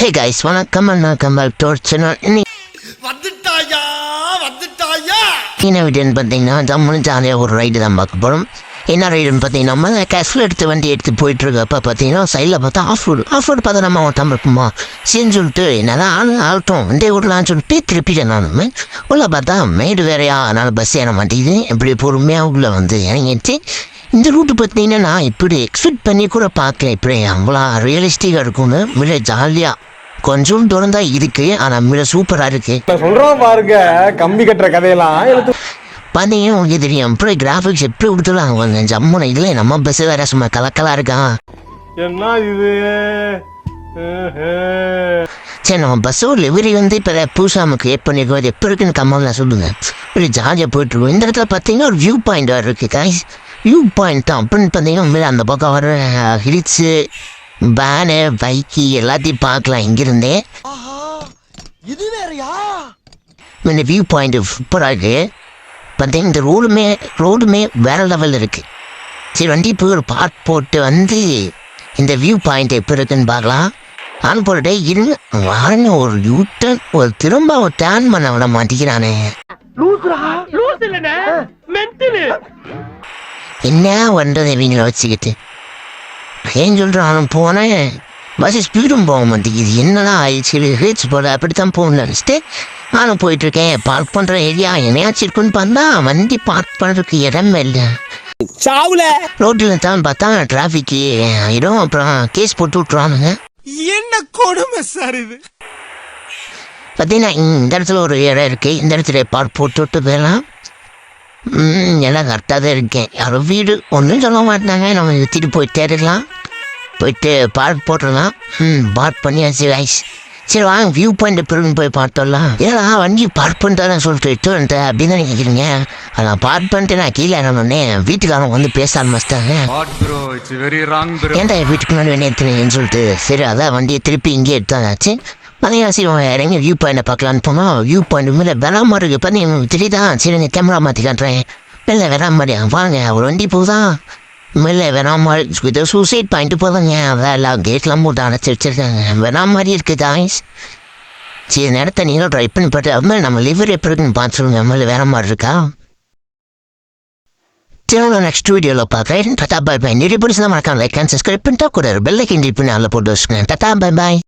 Hey guys வணக்கம் வணக்கம். Back channel இன்னைக்கு வந்துட்டாயா வந்துட்டாயா? என்ன வீடுன்னு பார்த்தீங்கன்னா ஜம்முன்னு ஜாலியாக ஒரு ரைடு தான் பார்க்க போகிறோம் என்ன ரைடுன்னு பார்த்தீங்கன்னா நம்ம கேஷில் எடுத்து வண்டி எடுத்து போயிட்டு இருக்கப்ப பார்த்தீங்கன்னா சைடில் பார்த்தா ஆஃப் ரோடு ஆஃப் ரோடு பார்த்தா நம்ம அவன் இருப்போமா சரின்னு சொல்லிட்டு என்னதான் ஆள் ஆகட்டும் வண்டி விடலான்னு சொல்லிட்டு திருப்பிட்டேன் நானுமே உள்ள பார்த்தா மேடு வேறையா அதனால் பஸ் ஏற மாட்டேங்குது. இப்படி பொறுமையாக உள்ள வந்து இறங்கிடுச்சு. இந்த ரூட்டு பார்த்தீங்கன்னா நான் இப்படி எக்ஸ்பெக்ட் பண்ணி கூட பார்க்கல. இப்படி அவ்வளோ ரியலிஸ்டிக்காக இருக்கும்னு மிக ஜாலியாக கொஞ்சம் தூரம் தான் இருக்கு ஆனால் மிக சூப்பராக இருக்குது நான் சொல்றோம் பாருங்க கம்பி கட்டுற கதையெல்லாம் பார்த்தீங்கன்னா உங்களுக்கு தெரியும் எப்படி கிராஃபிக்ஸ் எப்படி கொடுத்துருவாங்க கொஞ்சம் ஜம்முன இதில் நம்ம பஸ் வேற சும்மா கலக்கலாக இருக்கான். என்ன இது? சரி நம்ம பஸ்ஸோட லிவரி வந்து இப்போ புதுசாக நமக்கு ஏட் பண்ணிருக்கோம் அது எப்போ இருக்குன்னு கம்மலாம் சொல்லுங்க. ஒரு ஜாலியாக போயிட்டுருக்கோம் இந்த இடத்துல பார்த்தீங்கன்னா ஒரு வியூ பாயிண்ட் வேறு இருக்குது வியூ பாயிண்ட் தான். அப்படின்னு பார்த்தீங்கன்னா அந்த பக்கம் வர ஹில்ஸு பேனு பைக்கு எல்லாத்தையும் பார்க்கலாம். இங்கிருந்தே. இது வேறயா? இந்த வியூ பாயிண்ட் சூப்பராக இருக்குது பார்த்தீங்கன்னா இந்த ரோடுமே ரோடுமே வேற லெவலில் இருக்குது சரி வண்டி போய் ஒரு பார்ட் போட்டு வந்து இந்த வியூ பாயிண்ட் எப்போ இருக்குன்னு பார்க்கலாம். ஆன் போட்டுட்டே இருங்க. வாங்க ஒரு யூட்டன் ஒரு திரும்ப ஒரு டேன் பண்ண விட மாட்டேங்கிறானே. என்ன பண்ணுறது இவங்களை வச்சுக்கிட்டு? ஏன் சொல்கிறான் போனேன் பஸ் ஸ்பீடும் போக மாட்டேங்குது. என்னடா ஆயிடுச்சு? ரீச் போல அப்படித்தான் போகணும்னு நினச்சிட்டு நானும் போயிட்டுருக்கேன். பார்க் பண்ணுற ஏரியா என்னையாச்சும் இருக்குன்னு பார்த்தா வண்டி பார்க் பண்ணுறதுக்கு இடமே இல்லை. சாவுல? ரோட்டில் தான் பார்த்தா டிராஃபிக்கு ஆயிடும் அப்புறம் கேஸ் போட்டு விட்ருவானுங்க என்ன கொடுமை சார் இது? பார்த்தீங்கன்னா இந்த இடத்துல ஒரு இடம் இருக்குது இந்த இடத்துல பார்க் போட்டு விட்டு போயிடலாம். எல்லாம் கரெக்டாக தான் இருக்கேன். யாரும் வீடு ஒன்றும் சொல்ல மாட்டாங்க. நம்ம எடுத்துட்டு போய் தேடலாம் போயிட்டு பார்க் போட்டுடலாம் ம். பார்க் பண்ணியாச்சு ஐஸ் சரி வாங்க வியூ பாயிண்ட் பிறகு போய் பார்த்தோம்லாம். ஏன்னா வண்டி பார்க் பண்ணிட்டு சொல்லிட்டு எட்டு வந்துட்டேன் அப்படின்னு தான் நினைக்கிறீங்க? அதான் பார்க் பண்ணிட்டு நான் கீழே இறங்கினே வீட்டுக்காரங்க வந்து பேச ஆரம்பிச்சிட்டாங்க. What bro? It's very wrong bro. ஏன்டா என் வீட்டுக்கு முன்னாடி வேணே எடுத்துனேன்னு சொல்லிட்டு? சரி அதான் வண்டியை திருப்பி இங்கே எடுத்தாச்சு பார்த்தீங்கன்னா சரி இறங்கி வியூ பாயிண்டை பார்க்கலான்னு போனால் வியூ பாயிண்ட் மேலே வெறாம இருக்கு. பண்ணி தெரியுதா? சரி கேமரா மாற்றி காட்டுறேன். வெறாம மாதிரியா வாங்க ஒரு வண்டி போதா மேலே வேணாம் மாதிரி இது சூசைட் பாயிண்ட் போதுங்க. அதெல்லாம் கேட்லாம் போட்டு அடைச்சி வச்சிருக்காங்க. வேணாம் மாதிரி இருக்குது தாய்ஸ் சரி நேரத்தை நீங்களும் ட்ரை பண்ணி பார்த்து அது நம்ம லிவர் எப்படி இருக்குன்னு பார்த்து சொல்லுங்க. மேலே வேற மாதிரி இருக்கா? திரும்ப நெக்ஸ்ட் வீடியோவில் பார்க்குறேன். டாட்டா பை பை நிறைய பிடிச்சதான் மறக்காம லைக் அண்ட் சப்ஸ்கிரைப் பண்ணிட்டா கூட பெல்லைக்கு கிண்டி பண்ணி அதில் போட்டு வச்சுக்கேன் டாட்டா பை பாய்